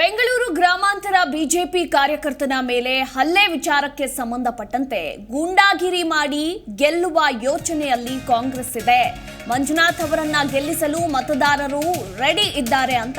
ಬೆಂಗಳೂರು ಗ್ರಾಮಾಂತರ ಬಿಜೆಪಿ ಕಾರ್ಯಕರ್ತನ ಮೇಲೆ ಹಲ್ಲೆ ವಿಚಾರಕ್ಕೆ ಸಂಬಂಧಪಟ್ಟಂತೆ ಗೂಂಡಾಗಿರಿ ಮಾಡಿ ಗೆಲ್ಲುವ ಯೋಚನೆಯಲ್ಲಿ ಕಾಂಗ್ರೆಸ್ ಇದೆ. ಮಂಜುನಾಥ್ ಅವರನ್ನ ಗೆಲ್ಲಿಸಲು ಮತದಾರರು ರೆಡಿ ಇದ್ದಾರೆ ಅಂತ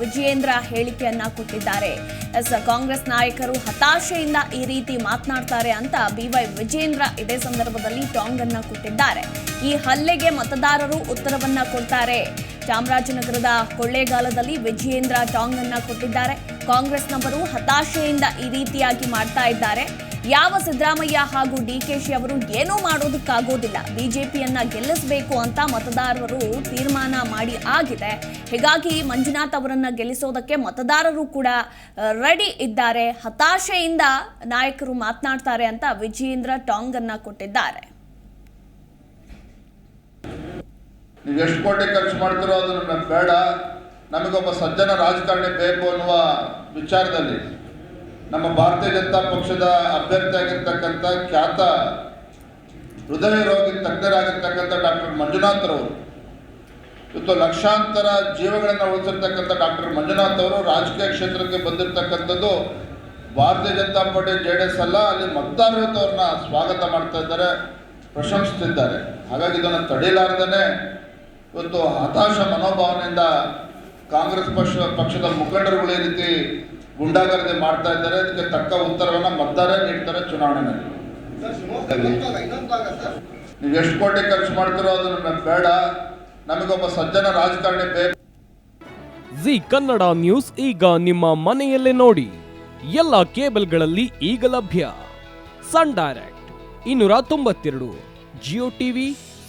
ವಿಜಯೇಂದ್ರ ಹೇಳಿಕೆಯನ್ನ ಕೊಟ್ಟಿದ್ದಾರೆ. ಎಸ್, ಕಾಂಗ್ರೆಸ್ ನಾಯಕರು ಹತಾಶೆಯಿಂದ ಈ ರೀತಿ ಮಾತನಾಡ್ತಾರೆ ಅಂತ ಬಿವೈ ವಿಜಯೇಂದ್ರ ಇದೇ ಸಂದರ್ಭದಲ್ಲಿ ಟಾಂಗ್ ಅನ್ನ ಕೊಟ್ಟಿದ್ದಾರೆ. ಈ ಹಲ್ಲೆಗೆ ಮತದಾರರು ಉತ್ತರವನ್ನ ಕೊಡ್ತಾರೆ. ಚಾಮರಾಜನಗರದ ಕೊಳ್ಳೇಗಾಲದಲ್ಲಿ ವಿಜಯೇಂದ್ರ ಟಾಂಗ್ ಅನ್ನ ಕೊಟ್ಟಿದ್ದಾರೆ ಕಾಂಗ್ರೆಸ್ನವರು ಹತಾಶೆಯಿಂದ ಈ ರೀತಿಯಾಗಿ ಮಾಡ್ತಾ ಇದ್ದಾರೆ. ಯಾವ ಸಿದ್ದರಾಮಯ್ಯ ಹಾಗೂ ಡಿ ಡಿಕೆಶಿ ಅವರು ಏನೂ ಮಾಡೋದಕ್ಕಾಗೋದಿಲ್ಲ. ಬಿಜೆಪಿಯನ್ನ ಗೆಲ್ಲಿಸಬೇಕು ಅಂತ ಮತದಾರರು ತೀರ್ಮಾನ ಮಾಡಿ ಆಗಿದೆ. ಹೀಗಾಗಿ ಮಂಜುನಾಥ್ ಅವರನ್ನ ಗೆಲ್ಲಿಸೋದಕ್ಕೆ ಮತದಾರರು ಕೂಡ ರೆಡಿ ಇದ್ದಾರೆ. ಹತಾಶೆಯಿಂದ ನಾಯಕರು ಮಾತನಾಡ್ತಾರೆ ಅಂತ ವಿಜಯೇಂದ್ರ ಟಾಂಗ್ ಅನ್ನ ಕೊಟ್ಟಿದ್ದಾರೆ. ನೀವು ಎಷ್ಟು ಕೋಟಿ ಖರ್ಚು ಮಾಡ್ತೀರೋ ಅದು ನಮಗೆ ಬೇಡ. ನಮಗೊಬ್ಬ ಸಜ್ಜನ ರಾಜಕಾರಣಿ ಬೇಕು ಅನ್ನುವ ವಿಚಾರದಲ್ಲಿ ನಮ್ಮ ಭಾರತೀಯ ಜನತಾ ಪಕ್ಷದ ಅಭ್ಯರ್ಥಿಯಾಗಿರ್ತಕ್ಕಂಥ ಖ್ಯಾತ ಹೃದಯ ರೋಗಿ ತಜ್ಞರಾಗಿರ್ತಕ್ಕಂಥ ಡಾಕ್ಟರ್ ಮಂಜುನಾಥ್ ಅವರು ಇವತ್ತು ಲಕ್ಷಾಂತರ ಜೀವಗಳನ್ನು ಉಳಿಸಿರ್ತಕ್ಕಂಥ ಡಾಕ್ಟರ್ ಮಂಜುನಾಥ್ ಅವರು ರಾಜಕೀಯ ಕ್ಷೇತ್ರಕ್ಕೆ ಬಂದಿರತಕ್ಕಂಥದ್ದು Bharatiya Janata party J D S ಅಲ್ಲ ಅಲ್ಲಿ ಮತದಾರರವ್ರನ್ನ ಸ್ವಾಗತ ಮಾಡ್ತಾ ಇದ್ದಾರೆ ಪ್ರಶಂಸಿಸಿದ್ದಾರೆ ಹಾಗಾಗಿ ಇದನ್ನು ತಡೆಯಲಾರ್ದೇ ಇವತ್ತು ಹತಾಶ ಮನೋಭಾವನೆಯಿಂದ ಕಾಂಗ್ರೆಸ್ ಪಕ್ಷ ಪಕ್ಷದ ಮುಖಂಡರುಗಳು ಈ ರೀತಿ ಗುಂಡಾಗರದೆ ಮಾಡ್ತಾ ಇದ್ದಾರೆ. ಅದಕ್ಕೆ ತಕ್ಕ ಉತ್ತರವನ್ನು ಮತದಾರ ನೀಡ್ತಾರೆ ಚುನಾವಣೆಯಲ್ಲಿ ನೀವು ಎಷ್ಟು ಕೋಟಿ ಖರ್ಚು ಮಾಡ್ತೀರೋ ನಮಗೆ ಬೇಡ. ನಮಗೊಬ್ಬ ಸಜ್ಜನ ರಾಜಕಾರಣಿ ಬೇಕು. ಜಿ ಕನ್ನಡ ನ್ಯೂಸ್ ಈಗ ನಿಮ್ಮ ಮನೆಯಲ್ಲೇ ನೋಡಿ. ಎಲ್ಲ ಕೇಬಲ್ಗಳಲ್ಲಿ ಈಗ ಲಭ್ಯ. ಸನ್ ಡೈರೆಕ್ಟ್ ಇನ್ನೂರ ತೊಂಬತ್ತೆರಡು, ಜಿಯೋ ಟಿವಿ